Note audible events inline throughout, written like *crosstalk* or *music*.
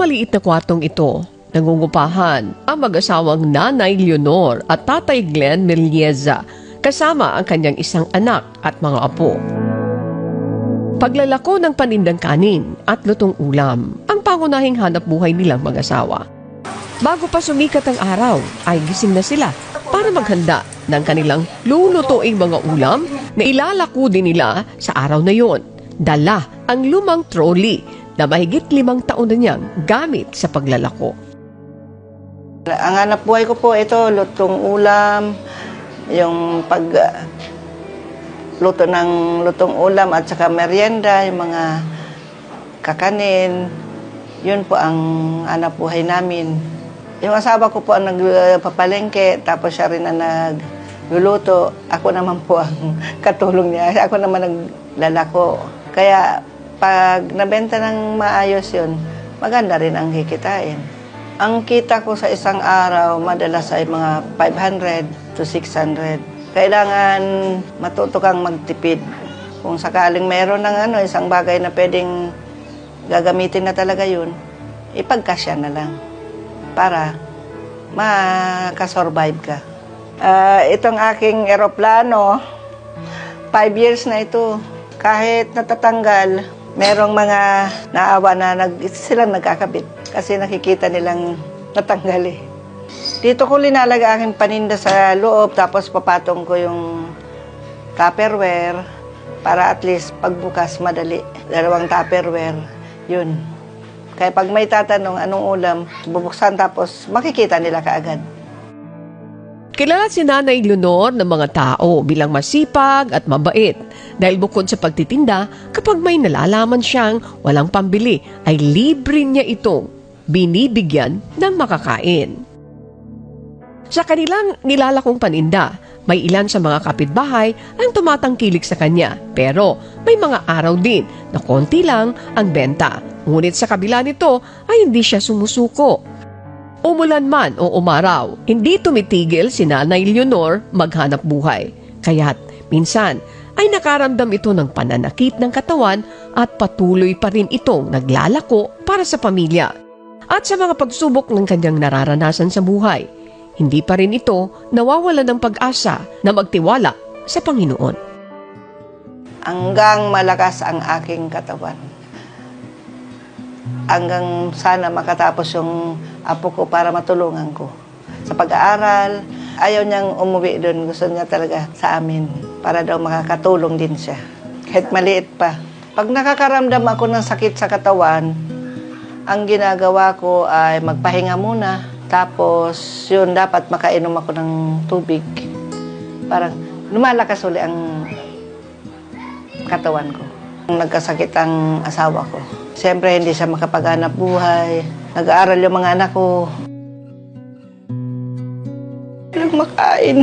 maliit na kwartong ito, nangungupahan ang mag-asawang nanay Leonor at tatay Glenn Melieza kasama ang kanyang isang anak at mga apo. Paglalako ng panindang kanin at lutong ulam ang pangunahing hanap buhay nilang mag-asawa. Bago pa sumikat ang araw, ay gising na sila para maghanda ng kanilang lulutuing mga ulam na ilalako din nila sa araw na yon. Dala ang lumang trolley na mahigit limang taon na niyang gamit sa paglalako. Ang hanap buhay ko po ito, lutong ulam, yung pag ah, luto ng lutong ulam at saka merienda, yung mga kakanin. Yun po ang hanap buhay namin. Yung asawa ko po ang nagpapalengke, tapos siya rin ang nagluluto. Ako naman po ang *laughs* katulong niya. Ako naman naglalako. Kaya pag nabenta ng maayos yun, maganda rin ang kikitain. Ang kita ko sa isang araw, madalas ay mga 500 to 600. Kailangan matuto kang magtipid. Kung sakaling meron ng ano, isang bagay na pwedeng gagamitin na talaga yun, ipagkasya na lang para makasurvive ka. Ah, itong aking eroplano, five years na ito. Kahit natatanggal, merong mga naawa na nag, silang nagkakabit kasi nakikita nilang natanggal eh. Dito ko linalaga aking paninda sa loob tapos papatong ko yung tupperware para at least pagbukas madali. Dalawang tupperware, yun. Kaya pag may tatanong anong ulam, bubuksan tapos makikita nila kaagad. Kilala si Nanay Leonor ng mga tao bilang masipag at mabait dahil bukod sa pagtitinda, kapag may nalalaman siyang walang pambili, ay libre niya itong binibigyan ng makakain. Sa kanilang nilalakong paninda, may ilan sa mga kapitbahay ang tumatangkilik sa kanya pero may mga araw din na konti lang ang benta. Ngunit sa kabila nito ay hindi siya sumusuko. Umulan man o umaraw, hindi tumitigil si Nanay Leonor maghanap buhay. Kaya't minsan ay nakaramdam ito ng pananakit ng katawan at patuloy pa rin itong naglalako para sa pamilya. At sa mga pagsubok ng kanyang nararanasan sa buhay, hindi pa rin ito nawawala ng pag-asa na magtiwala sa Panginoon. hanggang malakas ang aking katawan. Hanggang sana makatapos yung apo ko para matulungan ko. Sa pag-aaral, ayaw niyang umuwi doon. Gusto niya talaga sa amin para daw makakatulong din siya. Kahit maliit pa. Pag nakakaramdam ako ng sakit sa katawan, ang ginagawa ko ay magpahinga muna. Tapos, yun, dapat makainom ako ng tubig. Parang lumalakas uli ang katawan ko. Nagkasakit ang asawa ko. Siyempre, hindi siya makapaghanap buhay. Nag-aaral yung mga anak ko. Walang makain.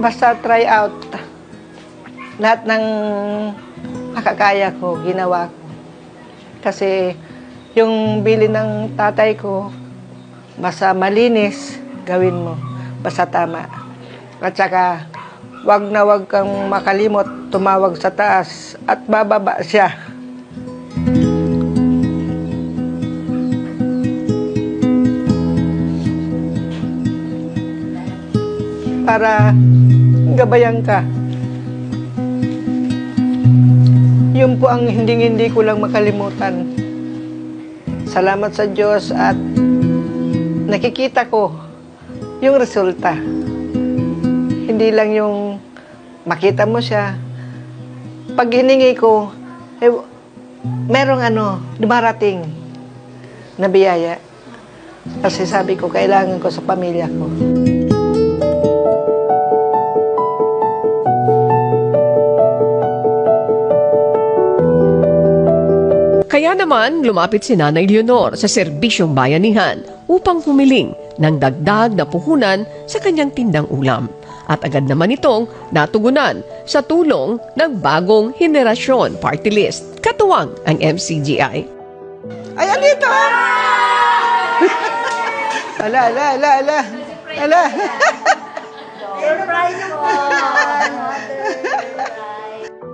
Basta try out. Lahat ng makakaya ko, ginawa ko. Kasi yung bili ng tatay ko, basta malinis, gawin mo. Basta tama. At saka, wag na wag kang makalimot, tumawag sa taas at bababa siya. Para gabayan ka. Yun po ang hindi-hindi ko lang makalimutan. Salamat sa Diyos at nakikita ko yung resulta. Hindi lang yung makita mo siya. Pag hiningi ko, eh, merong ano, dumarating na biyaya. Kasi sabi ko, kailangan ko sa pamilya ko. Kaya naman lumapit si Nanay Leonor sa serbisyong bayanihan upang humiling ng dagdag na puhunan sa kanyang tindang ulam. At agad naman itong natugunan sa tulong ng bagong henerasyon party list, katuwang ang MCGI. Ay, alito! *laughs* ala, ala, ala, ala. Ala.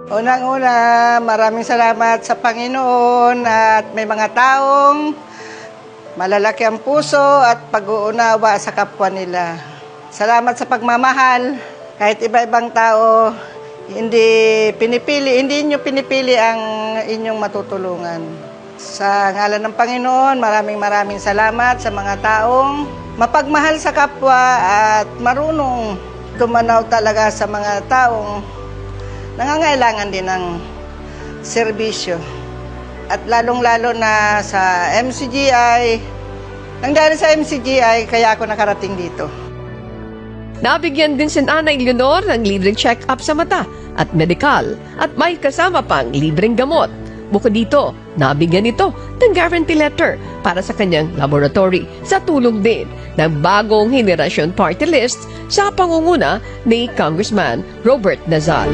Unang-una, maraming salamat sa Panginoon at may mga taong malalaki ang puso at pag-uunawa sa kapwa nila. Salamat sa pagmamahal. Kahit iba-ibang tao, hindi pinipili, hindi inyo pinipili ang inyong matutulungan. Sa ngalan ng Panginoon, maraming maraming salamat sa mga taong mapagmahal sa kapwa at marunong tumanaw talaga sa mga taong nangangailangan din ng serbisyo. At lalong-lalo na sa MCGI, nang dahil sa MCGI, kaya ako nakarating dito. Nabigyan din si Nanay Leonor ng libreng check-up sa mata at medikal at may kasama pang libreng gamot. Bukod dito, nabigyan ito ng guarantee letter para sa kanyang laboratory sa tulong din ng bagong henerasyon party list sa pangunguna ni Congressman Robert Nazal.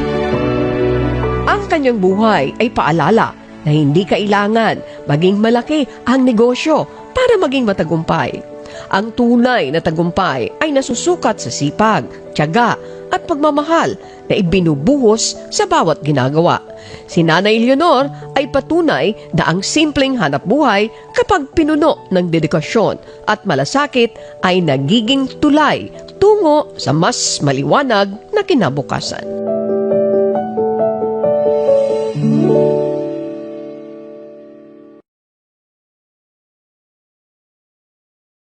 Ang kanyang buhay ay paalala na hindi kailangan maging malaki ang negosyo para maging matagumpay. Ang tunay na tagumpay ay nasusukat sa sipag, tiyaga at pagmamahal na ibinubuhos sa bawat ginagawa. Si Nanay Leonor ay patunay na ang simpleng hanap buhay kapag pinuno ng dedikasyon at malasakit ay nagiging tulay tungo sa mas maliwanag na kinabukasan.